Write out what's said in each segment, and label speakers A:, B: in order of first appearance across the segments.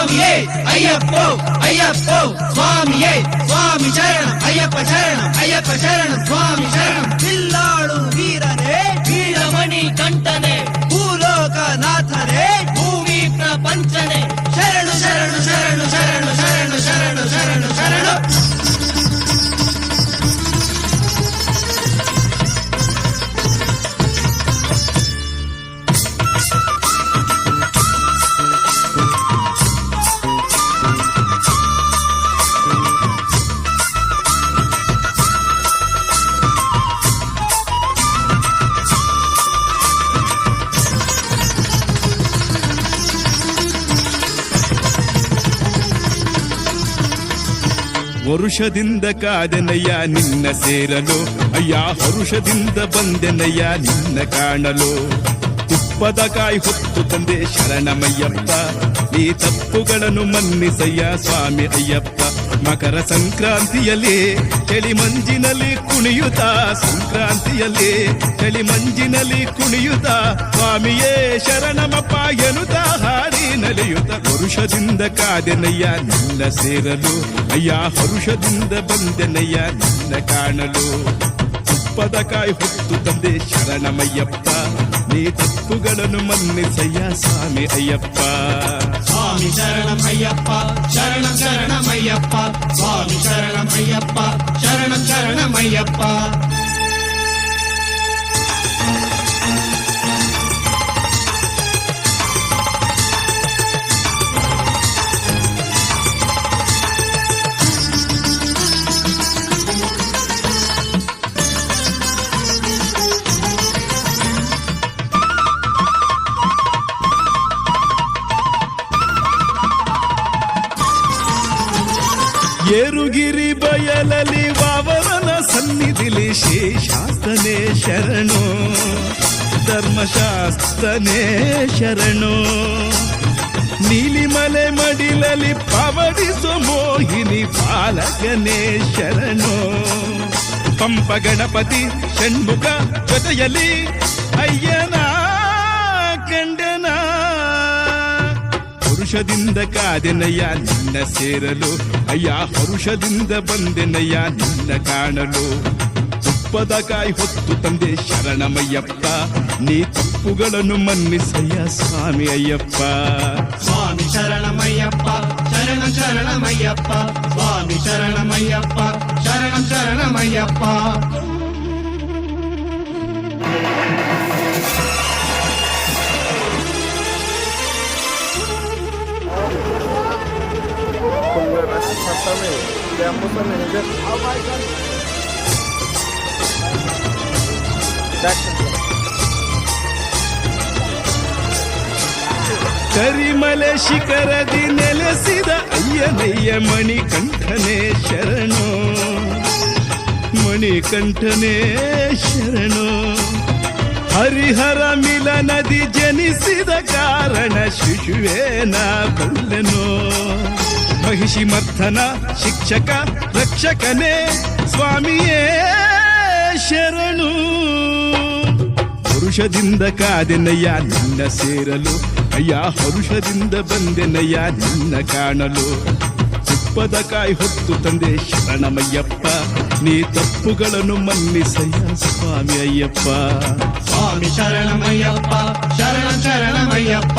A: சுவாமியே ஐயப்போ ஐயப்போ சுவாமியே சுவாமி சரணம் ஐயப்ப சரணம் ஐயப்ப சரணம் சுவாமி சரணம் தில்லாடும்
B: ವರುಷದಿಂದ ಕಾದೆನಯ್ಯ ನಿನ್ನ ಸೇರಲು. ಅಯ್ಯ ಹರುಷದಿಂದ ಬಂದೆನಯ್ಯ ನಿನ್ನ ಕಾಣಲು. ತುಪ್ಪದ ಕಾಯಿ ಹೊತ್ತು ತಂದೆ ಶರಣಮಯ್ಯಪ್ಪ. ನೀ ತಪ್ಪುಗಳನ್ನು ಮನ್ನಿಸಯ್ಯ ಸ್ವಾಮಿ ಅಯ್ಯಪ್ಪ. ಮಕರ ಸಂಕ್ರಾಂತಿಯಲ್ಲಿ ಚಳಿ ಮಂಜಿನಲ್ಲಿ ಕುಣಿಯುತ್ತ, ಸಂಕ್ರಾಂತಿಯಲ್ಲಿ ಚಳಿ ಮಂಜಿನಲ್ಲಿ ಕುಣಿಯುತ್ತ, ಸ್ವಾಮಿಯೇ ಶರಣಮಪ್ಪ ಎನ್ನುತ್ತ ಹಾಡಿ ನಲಿಯುತ್ತ. ಪುರುಷದಿಂದ ಕಾದೆನಯ್ಯ ನಿನ್ನ ಸೇರಲು, ಅಯ್ಯ ಹರುಷದಿಂದ ಬಂದೆನಯ್ಯ ನಿನ್ನ ಕಾಣಲು. ತುಪ್ಪದ ಕಾಯಿ ಹೊತ್ತು ತಂದೆ ಶರಣಮಯ್ಯಪ್ಪ. నీ తప్పుగలను మన్నిసయ్యా
A: స్వామి అయ్యప్ప. స్వామి శరణం అయ్యప్ప శరణం శరణమయ్యప్ప స్వామి శరణం అయ్యప్ప శరణం శరణమయ్యప్ప
B: ಗಿರಿ ಬಯಲಲಿ ವಾವರನ ಸನ್ನಿಧಿಲಿ ಶೇಷಾಸ್ತನೇ ಶರಣೋ ಧರ್ಮಶಾಸ್ತನೇ ಶರಣೋ ನೀಲಿಮಲೆ ಮಡಿಲಲಿ ಪವಡಿಸೋ ಮೋಹಿನಿ ಬಾಲಕನೇ ಶರಣೋ ಪಂಪ ಗಣಪತಿ ಷಣ್ಮುಖ ಜೊತೆಯಲ್ಲಿ ಅಯ್ಯನ ಕಂಡನ ಹರುಷದಿಂದ ಕಾದೆನಯ್ಯ ನಿನ್ನ ಸೇರಲು ಅಯ್ಯ ಹರುಷದಿಂದ ಬಂದೆನಯ್ಯ ನಿನ್ನ ಕಾಣಲು ತುಪ್ಪದ ಕಾಯಿ ಹೊತ್ತು ತಂದೆ ಶರಣಮಯ್ಯಪ್ಪ ನೀ ತಪ್ಪುಗಳನ್ನು ಮನ್ನಿಸಯ್ಯ ಸ್ವಾಮಿ ಅಯ್ಯಪ್ಪ
A: ಸ್ವಾಮಿ ಶರಣಮಯ್ಯಪ್ಪ ಶರಣ ಶರಣಮಯ್ಯಪ್ಪ ಸ್ವಾಮಿ ಶರಣಮಯ್ಯಪ್ಪ ಶರಣ ಶರಣಮಯ್ಯಪ್ಪ também. Tem a moça
B: Karimala ಶಿಖರದಿ ನೆಲೆಸಿದ ಅಯ್ಯನಯ್ಯ ಮಣಿಕಂಠನೇ ಶರಣೋ ಮಣಿಕಂಠನೇ ಶರಣೋ Harihara ಮಿಲನದಿ ಜನಿಸಿದ ಕಾರಣ ಶಿಶುವೇನ ಮಹಿಷಿಮರ್ಥನ ಶಿಕ್ಷಕ ರಕ್ಷಕನೇ ಸ್ವಾಮಿಯೇ ಶರಣು ಹರುಷದಿಂದ ಕಾದೆನಯ್ಯ ನಿನ್ನ ಸೇರಲು ಅಯ್ಯ ಹರುಷದಿಂದ ಬಂದೆನಯ್ಯ ನಿನ್ನ ಕಾಣಲು ತುಪ್ಪದ ಕಾಯಿ ಹೊತ್ತು ತಂದೆ ಶರಣಮಯ್ಯಪ್ಪ ನೀ ತಪ್ಪುಗಳನ್ನು ಮನ್ನಿಸಯ್ಯ ಸ್ವಾಮಿ ಅಯ್ಯಪ್ಪ
A: ಸ್ವಾಮಿ ಶರಣಮಯ್ಯಪ್ಪ ಶರಣ ಶರಣಮಯ್ಯಪ್ಪ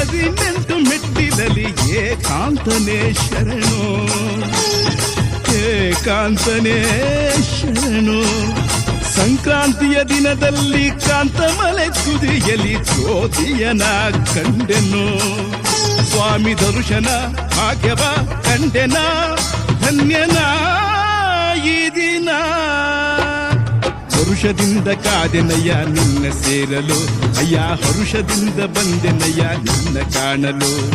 B: ಹದಿನೆಂಟು ಮೆಟ್ಟಿಲಲಿ ಏಕಾಂತನೇ ಶರಣು. ಏಕಾಂತನೇ ಶರಣು. ಸಂಕ್ರಾಂತಿಯ ದಿನದಲ್ಲಿ ಕಾಂತಮಲೆ ತುದಿಯಲ್ಲಿ ಜ್ಯೋತಿಯನ ಕಂಡೆನು. ಸ್ವಾಮಿ ದರ್ಶನ ಭಾಗ್ಯವ ಕಂಡೆನ. ಧನ್ಯನ ಈ ಹರುಷದಿಂದ ಕಾದೆನಯ್ಯ ನಿನ್ನ ಸೇರಲು. ಅಯ್ಯ ಹರುಷದಿಂದ ಬಂದೆನಯ್ಯ ನಿನ್ನ ಕಾಣಲು.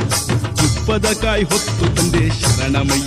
B: ತುಪ್ಪದ ಕಾಯಿ ಹೊತ್ತು ತಂದೆ ಶರಣಮಯ್ಯ.